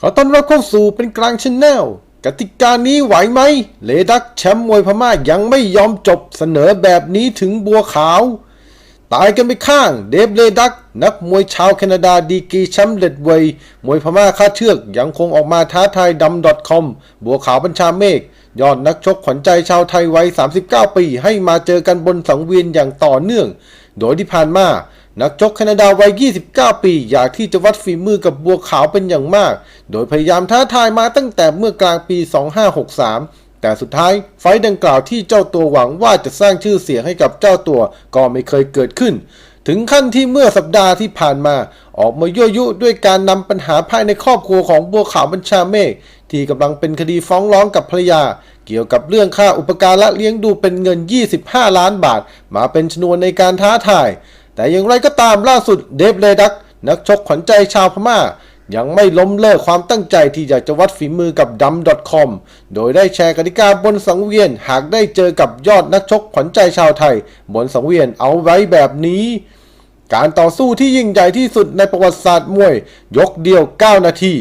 ขอต้อนรับเข้าสู่เป็นกลางชแนลกติกานี้ไหวไหมเลดักแชมป์มวยพม่ายังไม่ยอมจบเสนอแบบนี้ถึงบัวขาว ตายกันไปข้าง เดฟเลดัก นักมวยชาวแคนาดาดีกีแชมป์เลดเวยมวยพม่าค่าเชือกยังคงออกมาท้าทายดำ .com บัวขาวบัญชาเมฆยอดนักชกขวัญใจชาวไทยวัย 39 ปี ให้มาเจอกันบนสังเวียนอย่างต่อเนื่อง โดยที่ผ่านมา นักชกแคนาดาวัย 29 ปี อยากที่จะวัดฝีมือกับบัวขาวเป็นอย่างมาก โดยพยายามท้าทายมาตั้งแต่เมื่อกลางปี 2563 แต่สุดท้ายไฟดังกล่าวที่เจ้าตัวหวังว่าจะสร้างชื่อเสียงให้กับเจ้าตัวก็ไม่เคยเกิดขึ้น ถึงขั้นที่เมื่อสัปดาห์ที่ผ่านมา ออกมายั่วยุด้วยการนำปัญหาภายในครอบครัวของบัวขาวบัญชาเมฆที่กำลังเป็นคดีฟ้องร้องกับภรรยา เกี่ยวกับเรื่องค่าอุปการะเลี้ยงดูเป็นเงิน 25 ล้านบาท มาเป็นชนวนในการท้าทาย แต่อย่างไรก็ตามล่าสุดเดฟเลดัก นักชกขวัญใจชาวพม่า ยังไม่ล้มเลิกความตั้งใจที่อยากจะวัดฝีมือกับดัม .com โดยได้แชร์กติกาบนสังเวียนหากได้เจอกับยอดนักชกขวัญใจชาวไทย บนสังเวียนเอาไว้แบบนี้ การต่อสู้ที่ยิ่งใหญ่ที่สุดในประวัติศาสตร์มวย ยกเดียว 9 นาที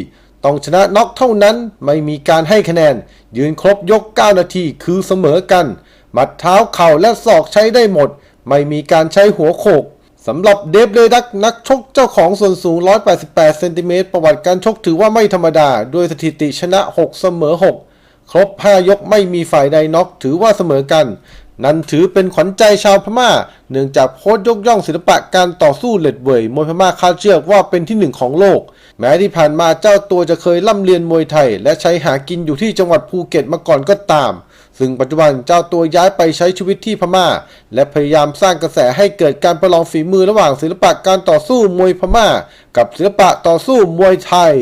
ต้องชนะน็อกเท่านั้นไม่มีการให้คะแนน ยืนครบยก 9 นาทีคือเสมอกัน หมัดเท้าเข่าและศอกใช้ได้หมด ไม่มีการใช้หัวโขก สำหรับเดฟเลดักนักชกเจ้าของส่วนสูง 188 เซนติเมตรประวัติการชกถือว่าไม่ธรรมดา ด้วยสถิติชนะ 6 เสมอ 6 ครบ 5 ยกไม่มีฝ่ายใดน็อกถือว่าเสมอกัน นั่นถือเป็นขวัญใจชาวพม่า เนื่องจากโค้ชยกย่องศิลปะการต่อสู้เล็ดเว่ยมวยพม่าคาดเชือกว่าเป็นที่หนึ่งของโลก แม้ที่ผ่านมาเจ้าตัวจะเคยล่ำเรียนมวยไทย และใช้หากินอยู่ที่จังหวัดภูเก็ตมาก่อนก็ตาม ซึ่งปัจจุบันเจ้าตัวย้ายไปใช้ชีวิตที่พม่า และพยายามสร้างกระแสให้เกิดการประลองฝีมือระหว่างศิลปะการต่อสู้มวยพม่า กับศิลปะต่อสู้มวยไทย